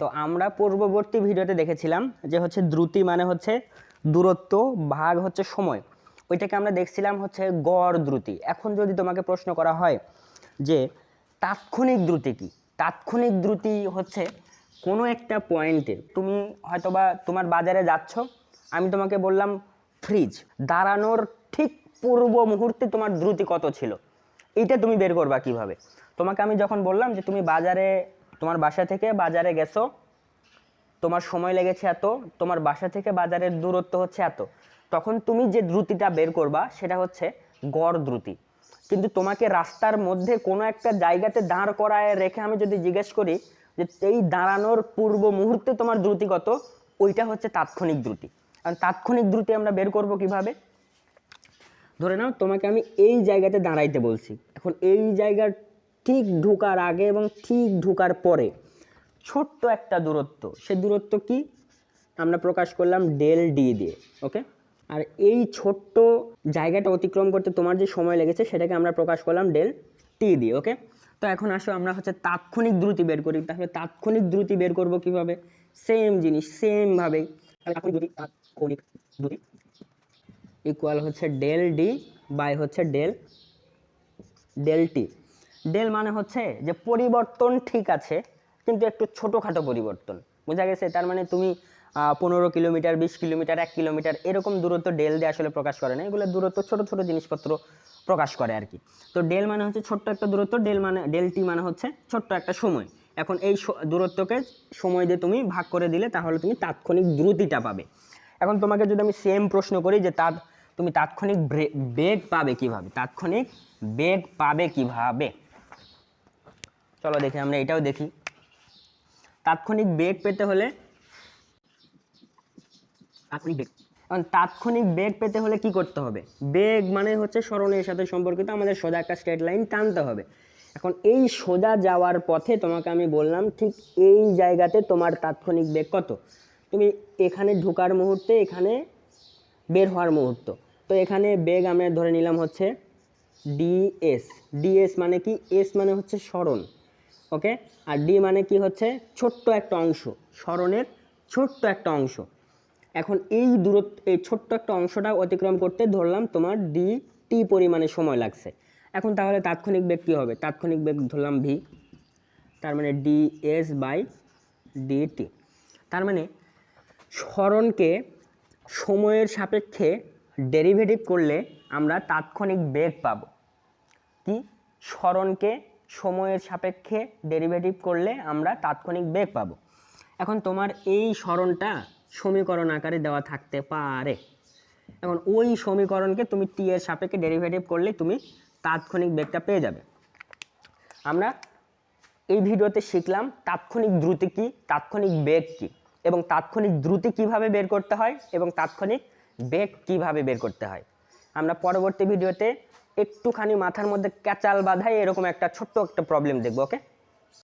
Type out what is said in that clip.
তো আমরা পূর্ববর্তী ভিডিওতে দেখেছিলাম যে হচ্ছে দ্রুতি মানে হচ্ছে দূরত্ব, ভাগ হচ্ছে সময়। ওইটাকে আমরা দেখছিলাম হচ্ছে গড় দ্রুতি। এখন যদি তোমাকে প্রশ্ন করা হয় যে তাৎক্ষণিক দ্রুতি কি? তাৎক্ষণিক দ্রুতি হচ্ছে কোনো একটা পয়েন্টে তুমি হয়তোবা তোমার বাজারে যাচ্ছ, আমি তোমাকে বললাম ফ্রিজ দাঁড়ানোর ঠিক পূর্ব মুহূর্তে তোমার দ্রুতি কত ছিল? এইটা তুমি বের করবা কীভাবে? তোমাকে আমি যখন বললাম যে তুমি বাজারে তোমার বাসা থেকে বাজারে গেছো, তোমার সময় লেগেছে এত, তোমার বাসা থেকে বাজারের দূরত্ব হচ্ছে এত। তখন তুমি যে দ্রুতিটা বের করবা সেটা হচ্ছে গড় দ্রুতি। কিন্তু তোমাকে রাস্তার মধ্যে কোনো একটা জায়গাতে দাঁড় করায় রেখে আমি যদি জিজ্ঞেস করি যে এই দাঁড়ানোর পূর্ব মুহূর্তে তোমার দ্রুতি কত, ওইটা হচ্ছে তাৎক্ষণিক দ্রুতি। কারণ তাৎক্ষণিক দ্রুতি আমরা বের করব কীভাবে? ধরে নাও তোমাকে আমি এই জায়গাতে দাঁড়াইতে বলছি। এখন এই জায়গার ঠিক ঢোকার আগে এবং ঠিক ঢোকার পরে। ছোট্ট একটা দূরত্ব। সে দূরত্ব কি? আমরা প্রকাশ করলাম ডেল ডি দিয়ে, ওকে? আর এই ছোট্ট জায়গাটা অতিক্রম করতে তোমার যে সময় লেগেছে, সেটাকে আমরা প্রকাশ করলাম ডেল টি দিয়ে, ওকে? তো এখন আসো, আমরা হচ্ছে তাৎক্ষণিক দ্রুতি বের করি। তাহলে তাৎক্ষণিক দ্রুতি বের করব কীভাবে? সেম জিনিস দ্রুতি, তাৎক্ষণিক দ্রুতি ইকুয়াল হচ্ছে ডেল ডি বাই হচ্ছে ডেল ডেল টি। ডেল মানে হচ্ছে যে পরিবর্তন ঠিক আছে, কিন্তু একটু ছোটোখাটো পরিবর্তন। বোঝা গেছে? তার মানে তুমি পনেরো কিলোমিটার, বিশ কিলোমিটার, এক কিলোমিটার এরকম দূরত্ব ডেল দিয়ে আসলে প্রকাশ করে না। এগুলো দূরত্ব, ছোট ছোট জিনিসপত্র প্রকাশ করে আর কি। তো ডেল মানে হচ্ছে ছোট্ট একটা দূরত্ব ডেল মানে ডেল টি মানে হচ্ছে ছোট্ট একটা সময়। এখন এই দূরত্বকে সময় দিয়ে তুমি ভাগ করে দিলে তাহলে তুমি তাৎক্ষণিক দ্রুতিটা পাবে। এখন তোমাকে যদি আমি সেম প্রশ্ন করি যে তার তুমি তাৎক্ষণিক বেগ পাবে কীভাবে? তাৎক্ষণিক বেগ পাবে কীভাবে? চলো দেখি, আমরা এটাও দেখি। তাৎক্ষণিক বেগ পেতে হলে তাৎক্ষণিক বেগ। এখন তাৎক্ষণিক বেগ পেতে হলে কি করতে হবে? বেগ মানে হচ্ছে স্মরণের সাথে সম্পর্কিত আমাদের সোজা একটা স্ট্রেট লাইন টানতে হবে। এখন এই সোজা যাওয়ার পথে তোমাকে আমি বললাম, ঠিক এই জায়গাতে তোমার তাৎক্ষণিক বেগ কত? তুমি এখানে ঢোকার মুহূর্তে, এখানে বের হওয়ার মুহূর্ত। তো এখানে বেগ আমরা ধরে নিলাম হচ্ছে ডিএস ডিএস মানে কি? এস মানে হচ্ছে স্মরণ। ওকে? আর ডি মানে কি হচ্ছে? ছোট্ট একটা অংশ। স্মরণের ছোট্ট একটা অংশ। এখন এই দূরত্ব, এই ছোট্ট একটা অংশটা অতিক্রম করতে ধরলাম তোমার ডি টি পরিমাণে সময় লাগছে। এখন তাহলে তাৎক্ষণিক বেগ কী হবে? তাৎক্ষণিক বেগ ধরলাম ভি। তার মানে ডি এস বাই ডিটি তার মানে স্মরণকে সময়ের সাপেক্ষে ডেরিভেটিভ করলে আমরা তাৎক্ষণিক বেগ পাব। কি? স্মরণকে সময়ের সাপেক্ষে ডেরিভেটিভ করলে আমরা তাৎক্ষণিক বেগ পাব। এখন তোমার এই স্মরণটা সমীকরণ আকারে দেওয়া থাকতে পারে। এখন ওই সমীকরণকে তুমি টি এর সাপেক্ষে ডেরিভেটিভ করলে তুমি তাৎক্ষণিক বেগটা পেয়ে যাবে। আমরা এই ভিডিওতে শিখলাম তাৎক্ষণিক দ্রুতি কি, তাৎক্ষণিক বেগ কি এবং তাৎক্ষণিক দ্রুতি কীভাবে বের করতে হয় এবং তাৎক্ষণিক বেগ কীভাবে বের করতে হয়। আমরা পরবর্তী ভিডিওতে একটুখানি মাথার মধ্যে ক্যাচাল বাঁধাই, এরকম একটা ছোট্ট একটা প্রবলেম দেখব ওকে